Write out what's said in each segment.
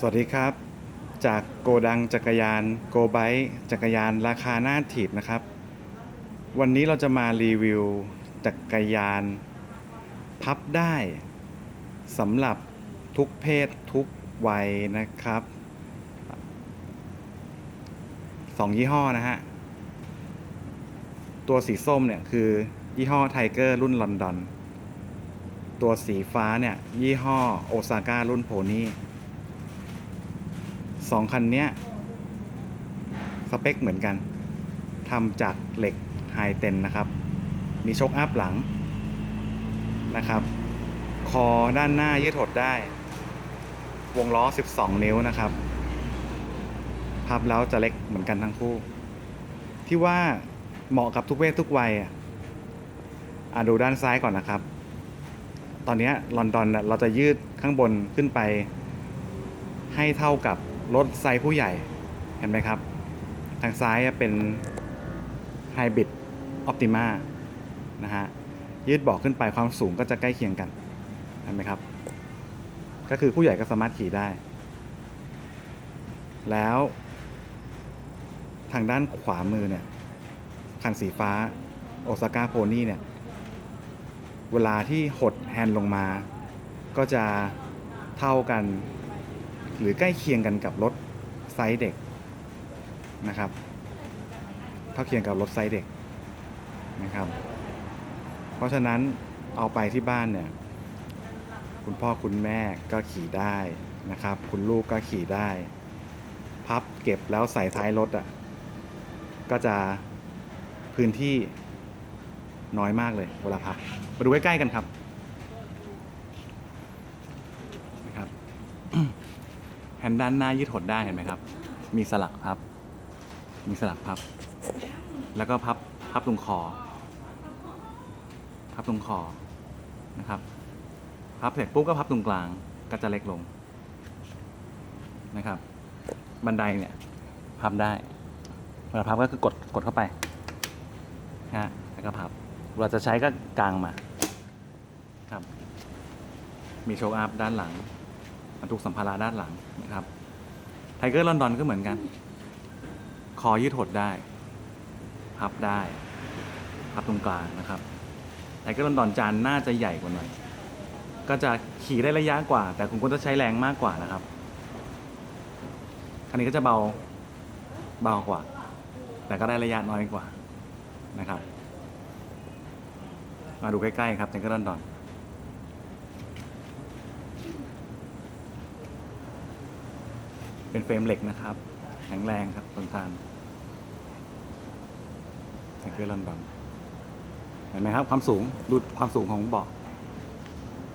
สวัสดีครับ จากโกดังจักรยานโกไบจักรยานราคาหน้าถีบนะครับ วันนี้เราจะมารีวิวจักรยานพับได้สำหรับทุกเพศทุกวัยนะครับสองยี่ห้อนะฮะ ตัวสีส้มเนี่ยคือยี่ห้อไทเกอร์รุ่นลอนดอน ตัวสีฟ้าเนี่ยยี่ห้อโอซาก้ารุ่นโพนี่ สองคันเนี้ยสเปคเหมือนกันทำจากเหล็กไฮเทนนะครับ มีชกอัพหลังนะครับ คอด้านหน้ายืดหดได้ วงล้อ 12 นิ้วนะครับ พับแล้วจะเล็กเหมือนกันทั้งคู่ ที่ว่าเหมาะกับทุกเพศทุกวัยอะดูด้านซ้ายก่อนนะครับ ตอนนี้ลอนดอนเราจะยืดข้างบนขึ้นไปให้เท่ากับ รถไซส์ผู้ใหญ่เห็นไหมครับ ทางซ้ายเป็นไฮบริดออ t ติมานะฮะยืดบอกขึ้นไปความสูงก็จะใกล้เคียงกันเห็นไหมครับ ก็คือผู้ใหญ่ก็สามารถขี่ได้ แล้วทางด้านขวามือเนี่ยคันสีฟ้าโอซาก้าโพนี่เนี่ย เวลาที่หดแฮนด์ลงมา ก็จะเท่ากัน หรือใกล้เคียงกันกับรถไซส์เด็กนะครับเท่าเคียงกับรถไซส์เด็กนะครับ เพราะฉะนั้นเอาไปที่บ้านเนี่ยคุณพ่อคุณแม่ก็ขี่ได้นะครับ คุณลูกก็ขี่ได้ พับเก็บแล้วใส่ท้ายรถอะก็จะพื้นที่น้อยมากเลยเวลาพับ มาดูใกล้ๆกันครับนครับ แฮนด้านหน้ายืดหดได้เห็นไหมครับ มีสลักพับ มีสลักพับ แล้วก็พับพับตรงคอ พับตรงคอ นะครับ พับเสร็จปุ๊บก็พับตรงกลาง ก็จะเล็กลง นะครับ บันไดเนี่ย พับได้ เวลาพับก็คือกด กดเข้าไปนะฮะ แล้วก็พับ เราจะใช้ก็กลางมา ครับ มีโชว์อัพด้านหลัง บรรทุกสัมภาระด้านหลังนะครับไทเกอร์ลอนดอนก็เหมือนกัน คอยืดหดได้พับได้พับตรงกลางนะครับไทเกอร์ลอนดอนจานน่าจะใหญ่กว่าหน่อย ก็จะขี่ได้ระยะกว่า แต่คุณก็จะใช้แรงมากกว่านะครับคันนี้ก็จะเบาเบากว่า แต่ก็ได้ระยะน้อยกว่านะครับ มาดูใกล้ ๆ ครับไทเกอร์ลอนดอน เป็นเฟรมเหล็กนะครับ แข็งแรงครับทนทานไทเกอร์ลอนดอนเห็นไหมครับ ความสูงดูความสูงของเบาะ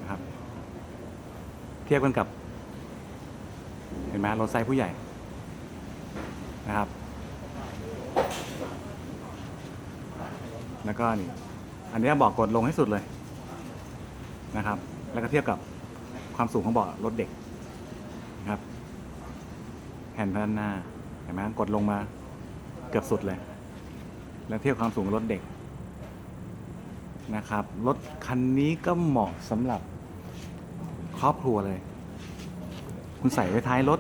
นะครับ เทียบกันกับ เห็นไหมรถไซส์ผู้ใหญ่นะครับ แล้วก็นี่อันนี้บอกกดลงให้สุดเลยนะครับ แล้วก็เทียบกับความสูงของเบาะรถเด็ก แผ่นด้านหน้าเห็นไหมกดลงมาเกือบสุดเลย แล้วเทียบความสูงรถเด็กนะครับรถคันนี้ก็เหมาะสำหรับครอบครัวเลย คุณใส่ไว้ท้ายรถ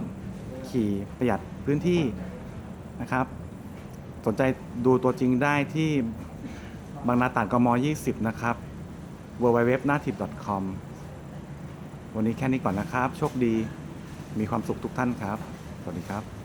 ขี่ประหยัดพื้นที่นะครับ สนใจดูตัวจริงได้ที่บางนาตราดกม 20 นะครับ w w w n a t i v com วันนี้แค่นี้ก่อนนะครับ โชคดีมีความสุขทุกท่านครับ สวัสดีครับ